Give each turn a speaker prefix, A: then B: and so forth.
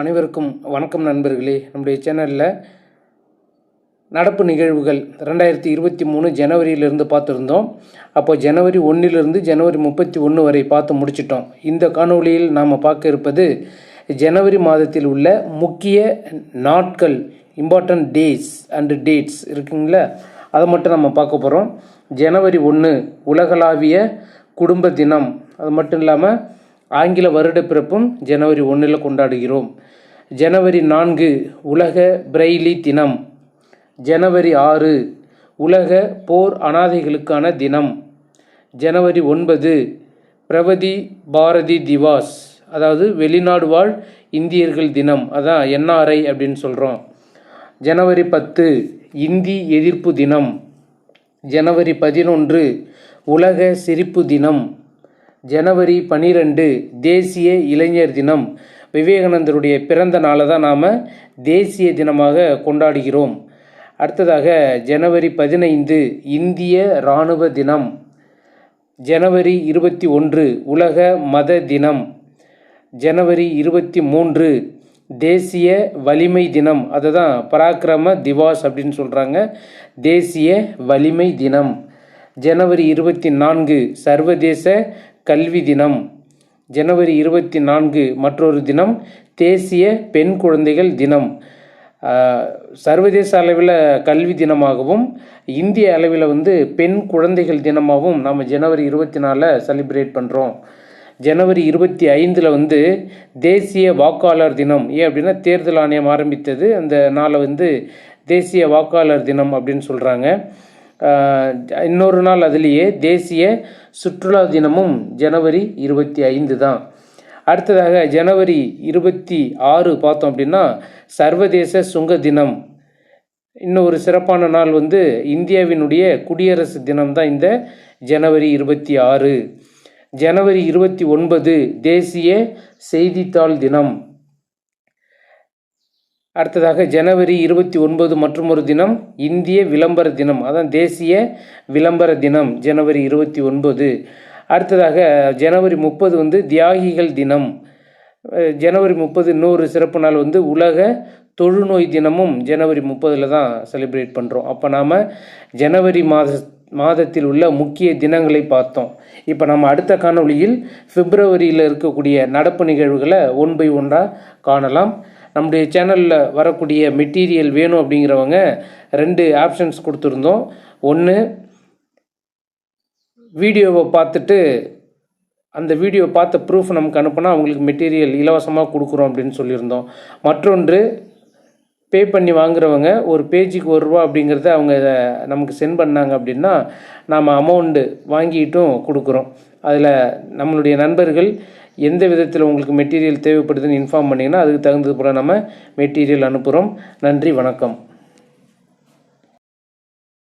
A: அனைவருக்கும் வணக்கம் நண்பர்களே. நம்முடைய சேனலில் நடப்பு நிகழ்வுகள் ரெண்டாயிரத்தி இருபத்தி மூணு ஜனவரியிலிருந்து பார்த்துருந்தோம். அப்போ ஜனவரி ஒன்றிலிருந்து ஜனவரி முப்பத்தி ஒன்று வரை பார்த்து முடிச்சிட்டோம். இந்த காணொளியில் நாம் பார்க்க இருப்பது ஜனவரி மாதத்தில் உள்ள முக்கிய நாட்கள் இம்பார்ட்டன்ட் டேஸ் அண்டு டேட்ஸ் இருக்குங்களா? அதை மட்டும் நம்ம பார்க்க போகிறோம் ஜனவரி ஒன்று உலகளாவிய குடும்ப தினம். அது மட்டும் இல்லாமல் ஆங்கில வருடப்பிறப்பும் ஜனவரி ஒன்றில் கொண்டாடுகிறோம். ஜனவரி நான்கு உலக பிரெய்லி தினம். ஜனவரி ஆறு உலக போர் அனாதைகளுக்கான தினம். ஜனவரி ஒன்பது பிரபதி பாரதி திவாஸ். அதாவது வெளிநாடு வாழ் இந்தியர்கள் தினம். அதான் என்ஆர்ஐ அப்படின்னு சொல்கிறோம் ஜனவரி பத்து இந்தி எதிர்ப்பு தினம். ஜனவரி பதினொன்று உலக சிரிப்பு தினம். ஜனவரி பனிரெண்டு தேசிய இளைஞர் தினம். விவேகானந்தருடைய பிறந்த நாளை தான் நாம் தேசிய தினமாக கொண்டாடுகிறோம். அடுத்ததாக ஜனவரி பதினைந்து இந்திய இராணுவ தினம். ஜனவரி இருபத்தி ஒன்று உலக மத தினம். ஜனவரி இருபத்தி மூன்று தேசிய வலிமை தினம். அதை தான் பராக்கிரம திவாஸ் அப்படின்னு சொல்கிறாங்க தேசிய வலிமை தினம். ஜனவரி இருபத்தி நான்கு சர்வதேச கல்வி தினம். ஜனவரி இருபத்தி நான்கு மற்றொரு தினம் தேசிய பெண் குழந்தைகள் தினம். சர்வதேச அளவில் கல்வி தினமாகவும் இந்திய அளவில் வந்து பெண் குழந்தைகள் தினமாகவும் நம்ம ஜனவரி இருபத்தி நாலில் செலிப்ரேட் பண்ணுறோம் ஜனவரி இருபத்தி ஐந்தில் வந்து தேசிய வாக்காளர் தினம். ஏன் அப்படின்னா தேர்தல் ஆணையம் ஆரம்பித்தது. அந்த நாளை வந்து தேசிய வாக்காளர் தினம் அப்படின்னு சொல்கிறாங்க இன்னொரு நாள் அதுலேயே தேசிய சுற்றுலா தினமும் ஜனவரி இருபத்தி ஐந்து தான். அடுத்ததாக ஜனவரி இருபத்தி ஆறு பார்த்தோம் அப்படின்னா சர்வதேச சுங்க தினம். இன்னும் ஒரு சிறப்பான நாள் வந்து இந்தியாவினுடைய குடியரசு தினம் தான் இந்த ஜனவரி இருபத்தி ஆறு. ஜனவரி இருபத்தி ஒன்பது தேசிய செய்தித்தாள் தினம். அடுத்ததாக ஜனவரி இருபத்தி ஒன்பது மற்றும் ஒரு தினம் இந்திய விளம்பர தினம். அதான் தேசிய விளம்பர தினம் ஜனவரி இருபத்தி ஒன்பது. அடுத்ததாக ஜனவரி முப்பது வந்து தியாகிகள் தினம். ஜனவரி முப்பது இன்னொரு சிறப்பு நாள் வந்து உலக தொழுநோய் தினமும் ஜனவரி முப்பதில் தான் செலிப்ரேட் பண்ணுறோம் அப்போ நாம் ஜனவரி மாத மாதத்தில் உள்ள முக்கிய தினங்களை பார்த்தோம். இப்போ நம்ம அடுத்த காணொளியில் பிப்ரவரியில் இருக்கக்கூடிய நடப்பு நிகழ்வுகளை ஒன் பை ஒன்றாக காணலாம். நம்முடைய சேனலில் வரக்கூடிய மெட்டீரியல் வேணும் அப்படிங்கிறவங்க ரெண்டு ஆப்ஷன்ஸ் கொடுத்துருந்தோம். ஒன்று வீடியோவை பார்த்துட்டு அந்த வீடியோ பார்த்த ப்ரூஃப் நமக்கு அனுப்புனா அவங்களுக்கு மெட்டீரியல் இலவசமாக கொடுக்குறோம் அப்படின்னு சொல்லியிருந்தோம். மற்றொன்று பே பண்ணி வாங்குறவங்க ஒரு பேஜுக்கு ஒரு ரூபா அப்படிங்கிறத அவங்க நமக்கு சென்ட் பண்ணாங்க அப்படின்னா நாம் அமௌண்ட்டு வாங்கிட்டும் கொடுக்குறோம். அதில் நம்மளுடைய நண்பர்கள் எந்த விதத்தில் உங்களுக்கு மெட்டீரியல் தேவைப்படுதுன்னு இன்ஃபார்ம் பண்ணிங்கன்னா அதுக்கு தகுந்தது போல் நம்ம மெட்டீரியல் அனுப்புகிறோம் நன்றி வணக்கம்.